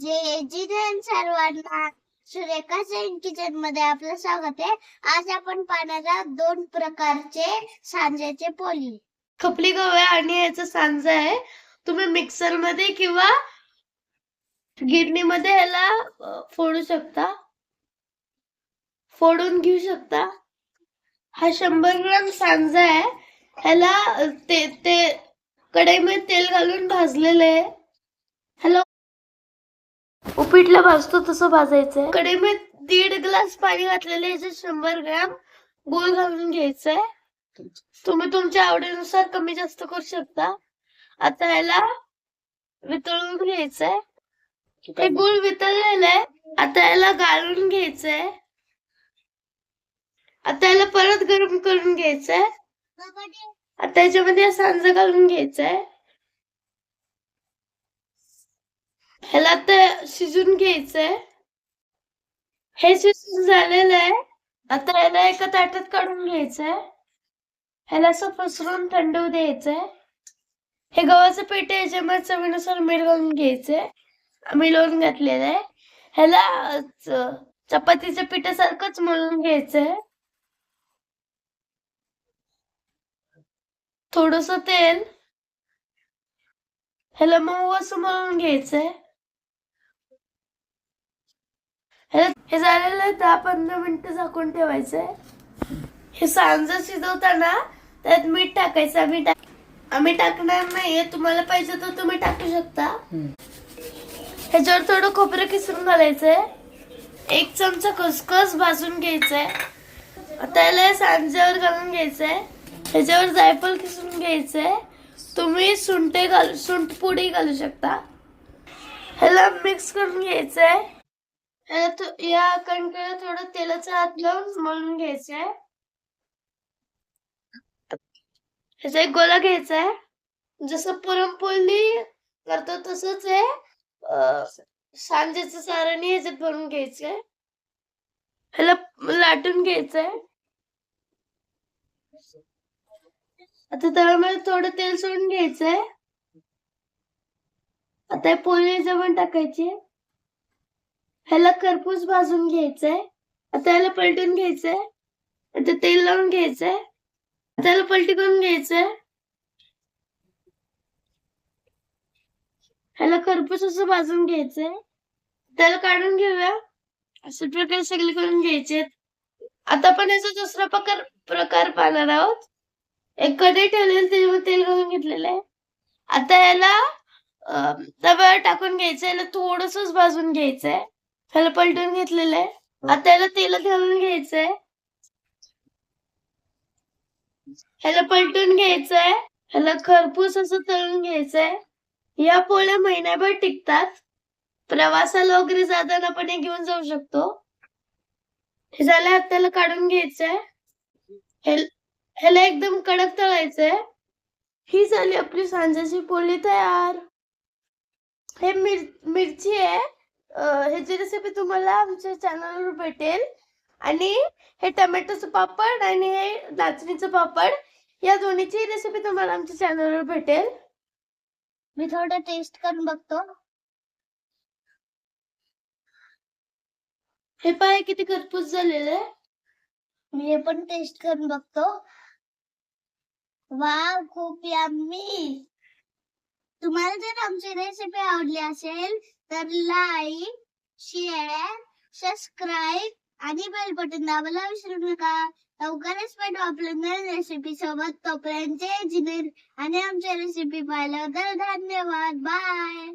जे जिनेन सर्वांना सुरेखा सेन किचनमध्ये आपलं स्वागत आहे. आज आपण पाहणार आहोत दोन प्रकारचे सांज्याचे पोली खपली गव्या आणि याचं सांजा आहे. तुम्ही मिक्सरमध्ये किंवा गिरणीमध्ये ह्याला फोडू शकता. फोडून घेऊ शकता. हा शंभर ग्राम सांजा आहे. ह्याला ते ते कढईमध्ये तेल घालून भाजलेलं आहे. ह्याला उपीटला भाजतो तसं भाजायचंय. कढईमध्ये दीड ग्लास पाणी घातलेलं आहे याच्यात शंभर ग्रॅम गोल घालून घ्यायचंय. तुम्ही तुमच्या आवडीनुसार कमी जास्त करू शकता. आता ह्याला वितळून घ्यायचंय. हे गुळ वितळलेलं आहे. आता याला गाळून घ्यायचंय. आता याला परत गरम करून घ्यायचंय. आता याच्यामध्ये सांज घालून घ्यायचंय. ह्याला आता शिजून घ्यायचंय हे शिजून झालेलं आहे. आता ह्याला एका ताटात काढून घ्यायचंय ह्याला असं पसरून थंड होऊ द्यायचंय हे गव्हाचं पीठ याच्यामध्ये चवीनुसार मीठ घालून घ्यायचंय आम्ही लोण घातलेलं आहे. ह्याला चपातीच्या पिठासारखंच मळून घ्यायचंय थोडस तेल. ह्याला मऊ असं मळून घ्यायचंय ह्याला- हे झालेलं आहे दहा पंधरा मिनिटं झाकून ठेवायचंय. हे सांजा शिजवताना त्यात मीठ टाकायचं आम्ही टाक आम्ही टाकणार नाहीये तुम्हाला पाहिजे तर तुम्ही टाकू शकता. ह्याच्यावर थोडं खोबरं किसून घालायचंय. एक चमचा खसखस भाजून घ्यायचंय. आता याला सांज्यावर घालून घ्यायचंय. ह्याच्यावर जायफळ किसून घ्यायचंय. तुम्ही सुंठे घालू सुंठ पुडी घालू शकता. ह्याला मिक्स करून घ्यायचंय. या कणकेला थोडं तेलाचा हात लावून मळून घ्यायचंय. ह्याचा एक गोला घ्यायचा आहे जसं पुरणपोळी करतो तसंच आहे सांजेच सांजेचं सारण ह्याच्यात भरून घ्यायचंय. ह्याला लाटून घ्यायचंय. आता तव्यामध्ये थोडं तेल सोडून घ्यायचंय. आता पोळी जवळ टाकायची. ह्याला खरपूस भाजून घ्यायचंय. आता ह्याला पलटून घ्यायचंय. आता तेल लावून घ्यायचंय. त्याला पलटी करून घ्यायचंय. ह्याला खरपूस असं भाजून घ्यायचंय. त्याला काढून घेऊया. अशा प्रकारे सगळे करून घ्यायचे आता आपण याचा दुसरा प्रकार प्रकार पाहणार आहोत. एक कढई ठेवलेली त्याच्यावर तेल घालून घेतलेलं आहे. आता याला तव्यावर टाकून घ्यायचं याला थोडस भाजून घ्यायचंय. ह्याला पलटून घेतलेलं आहे. आता याला तेलात घालून घ्यायचंय. ह्याला पलटून घ्यायचंय. ह्याला खरपूस असं तळून घ्यायचंय. या पोळ्या महिन्याभर टिकतात. प्रवासाला वगैरे जाताना पण हे घेऊन जाऊ शकतो. हे झालं हाताला काढून घ्यायचंय. ह्याला एकदम कडक तळायचंय. ही झाली आपली सांजाची पोळी तयार. हे मिर मिरची आहे. ह्याची रेसिपी तुम्हाला आमच्या चॅनलवर भेटेल आणि हे टोमॅटोचं पापड आणि हे नाचणीचं पापड या दोन्हीची रेसिपी तुम्हाला आमच्या चॅनलवर भेटेल. मी थोडं टेस्ट करून बघतो. हे पाय किती खरपूस झालेलं आहे. मी हे पण टेस्ट करून बघतो. वाव खूप यम्मी तुम्हाला जर आमची रेसिपी आवडली असेल तर लाईक शेअर सबस्क्राईब आणि बेल बटन दाबायला विसरू नका. लवकरच भेटू आपल्या नवीन रेसिपी सोबत तोपर्यंत इंजिनियर आणि आमच्या रेसिपी पाहिल्याबद्दल धन्यवाद. बाय